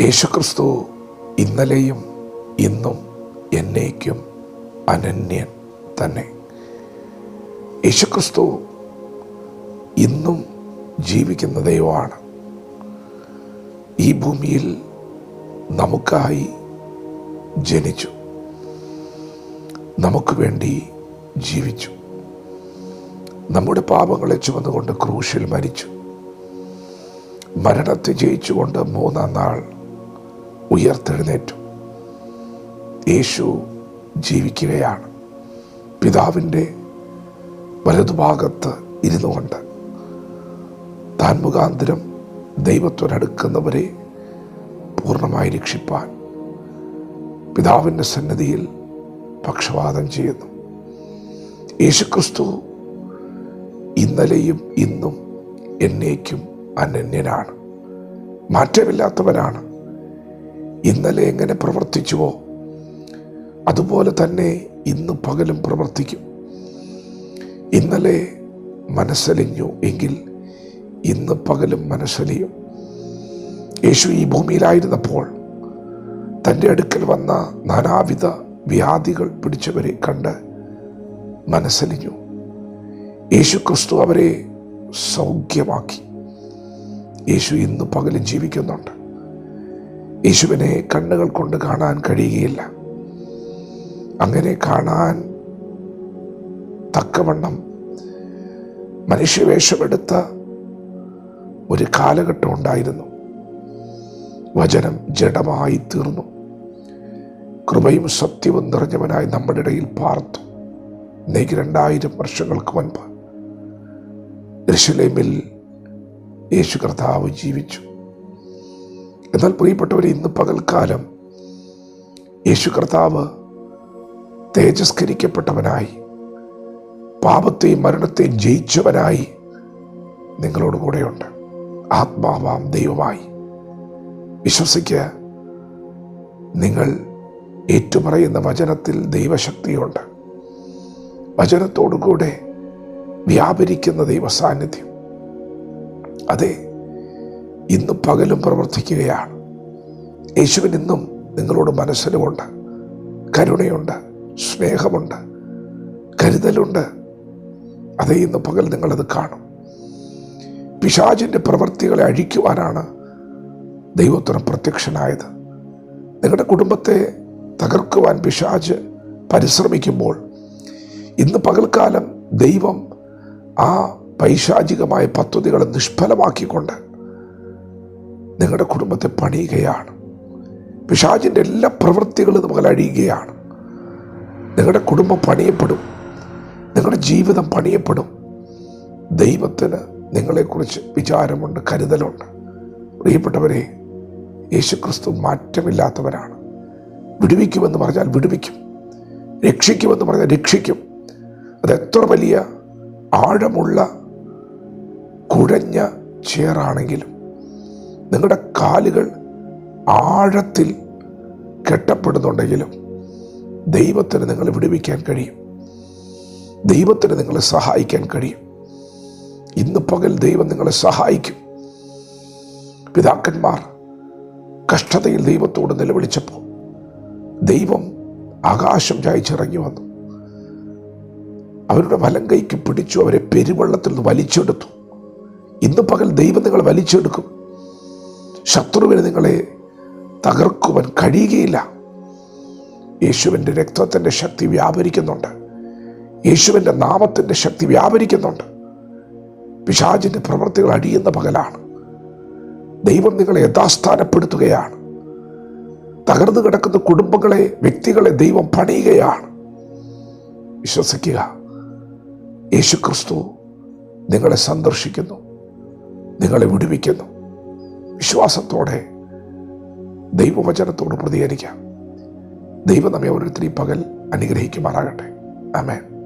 യേശുക്രിസ്തു ഇന്നലെയും ഇന്നും എന്നേക്കും അനന്യൻ തന്നെ. യേശുക്രിസ്തു ഇന്നും ജീവിക്കുന്ന ദൈവമാണ്. ഈ ഭൂമിയിൽ നമുക്കായി ജനിച്ചു. നമുക്ക് വേണ്ടി ജീവിച്ചു. നമ്മുടെ പാപങ്ങളെ ചുമന്നുകൊണ്ട് ക്രൂശിൽ മരിച്ചു. മരണത്തെ ജയിച്ചുകൊണ്ട് മൂന്നാം നാൾ ഉയർത്തെഴുന്നേറ്റു. യേശു ജീവിക്കുകയാണ്. പിതാവിന്റെ വലതുഭാഗത്ത് ഇരുന്നു കൊണ്ട് താൻ മുഖാന്തരം ദൈവത്തോടടുക്കുന്നവരെ പൂർണമായി രക്ഷിപ്പാൻ പിതാവിന്റെ സന്നദ്ധിയിൽ പക്ഷപാതം ചെയ്യുന്നു. യേശുക്രിസ്തു ഇന്നലെയും ഇന്നും എന്നേക്കും അനന്യനാണ്. മാറ്റമില്ലാത്തവനാണ്. ഇന്നലെ എങ്ങനെ പ്രവർത്തിച്ചുവോ അതുപോലെ തന്നെ ഇന്ന് പകലും പ്രവർത്തിക്കും. ഇന്നലെ മനസ്സലിഞ്ഞു എങ്കിൽ ഇന്ന് പകലും മനസ്സലിയും. യേശു ഈ ഭൂമിയിലായിരുന്നപ്പോൾ തന്റെ അടുക്കൽ വന്ന നാനാവിധ വ്യാധികൾ പിടിച്ചവരെ കണ്ട് മനസ്സലിഞ്ഞു. യേശു ക്രിസ്തു അവരെ സൗഖ്യമാക്കി. യേശു ഇന്ന് പകലും ജീവിക്കുന്നുണ്ട്. യേശുവിനെ കണ്ണുകൾ കൊണ്ട് കാണാൻ കഴിയുകയില്ല. അങ്ങനെ കാണാൻ തക്കവണ്ണം മനുഷ്യവേഷമെടുത്ത ഒരു കാലഘട്ടം ഉണ്ടായിരുന്നു. വചനം ജഡമായി തീർന്നു. കൃപയും സത്യവും നിറഞ്ഞവനായി നമ്മുടെ ഇടയിൽ പാർത്തു. ഇന്നേക്ക് രണ്ടായിരം വർഷങ്ങൾക്ക് മുൻപ് ഋഷുലേമിൽ യേശു കർത്താവ് ജീവിച്ചു. എന്നാൽ പ്രിയപ്പെട്ടവർ ഇന്ന് പകൽക്കാലം യേശു കർത്താവ് തേജസ്കരിക്കപ്പെട്ടവനായി പാപത്തെയും മരണത്തെയും ജയിച്ചവനായി നിങ്ങളോട് കൂടെയുണ്ട്. ആത്മാവാം ദൈവമായി. വിശ്വസിക്കുക നിങ്ങൾ ഏറ്റുപറയുന്ന വചനത്തിൽ ദൈവശക്തിയുണ്ട്. വചനത്തോടുകൂടെ വ്യാപരിക്കുന്ന ദൈവസാന്നിധ്യം. അതെ ഇന്ന് പകലും പ്രവർത്തിക്കുകയാണ്. യേശുവിൻ ഇന്നും നിങ്ങളോട് മനസ്സിലുമുണ്ട്. കരുണയുണ്ട്. സ്നേഹമുണ്ട്. കരുതലുണ്ട്. അതേ ഇന്ന് പകൽ നിങ്ങളത് കാണും. പിശാചിന്റെ പ്രവൃത്തികളെ അഴിക്കുവാനാണ് ദൈവത്തിന് പ്രത്യക്ഷനായത്. നിങ്ങളുടെ കുടുംബത്തെ തകർക്കുവാൻ പിശാജ് പരിശ്രമിക്കുമ്പോൾ ഇന്ന് പകൽക്കാലം ദൈവം ആ പൈശാചികമായ പദ്ധതികളെ നിഷ്ഫലമാക്കിക്കൊണ്ട് നിങ്ങളുടെ കുടുംബത്തെ പണിയുകയാണ്. പിശാചിന്റെ എല്ലാ പ്രവൃത്തികളും നമുക്ക് അഴിയുകയാണ്. നിങ്ങളുടെ കുടുംബം പണിയപ്പെടും. നിങ്ങളുടെ ജീവിതം പണിയപ്പെടും. ദൈവത്തിന് നിങ്ങളെക്കുറിച്ച് വിചാരമുണ്ട് കരുതലുണ്ട്. പ്രിയപ്പെട്ടവരെ യേശുക്രിസ്തു മാറ്റമില്ലാത്തവരാണ് വിടുവിക്കുമെന്ന് പറഞ്ഞാൽ വിടുവിക്കും. രക്ഷിക്കുമെന്ന് പറഞ്ഞാൽ രക്ഷിക്കും. അത് എത്ര വലിയ ആഴമുള്ള കുഴഞ്ഞ ചേറാണെങ്കിലും നിങ്ങളുടെ കാലുകൾ ആഴത്തിൽ കെട്ടപ്പെടുന്നുണ്ടെങ്കിലും ദൈവത്തിന് നിങ്ങളെ വിടുവിക്കാൻ കഴിയും. ദൈവത്തിന് നിങ്ങളെ സഹായിക്കാൻ കഴിയും. ഇന്ന് പകൽ ദൈവം നിങ്ങളെ സഹായിക്കും. പിതാക്കന്മാർ കഷ്ടതയിൽ ദൈവത്തോട് നിലവിളിച്ചപ്പോൾ ദൈവം ആകാശം ചായച്ചിറങ്ങി വന്നു. അവരുടെ വലം കൈക്ക് പിടിച്ചു അവരെ പെരുവെള്ളത്തിൽ നിന്ന് വലിച്ചെടുത്തു. ഇന്ന് പകൽ ദൈവം നിങ്ങളെ വലിച്ചെടുക്കും. ശത്രുവിന് നിങ്ങളെ തകർക്കുവാൻ കഴിയുകയില്ല. യേശുവിന്റെ രക്തത്തിന്റെ ശക്തി വ്യാപരിക്കുന്നുണ്ട്. യേശുവിന്റെ നാമത്തിന്റെ ശക്തി വ്യാപരിക്കുന്നുണ്ട്. പിശാചിന്റെ പ്രവൃത്തികൾ അടിയുന്ന പകലാണ്. ദൈവം നിങ്ങളെ യഥാസ്ഥാനപ്പെടുത്തുകയാണ്. തകർന്നു കിടക്കുന്ന കുടുംബങ്ങളെ വ്യക്തികളെ ദൈവം പണിയുകയാണ്. വിശ്വസിക്കുക യേശുക്രിസ്തു നിങ്ങളെ സന്ദർശിക്കുന്നു നിങ്ങളെ വിടുവിക്കുന്നു. വിശ്വാസത്തോടെ ദൈവവചനത്തോട് പ്രതികരിക്കാം. ദൈവം നമ്മെ ഓരോരുത്തരെയും പകൽ അനുഗ്രഹിക്കുമാറാകട്ടെ. ആമേൻ.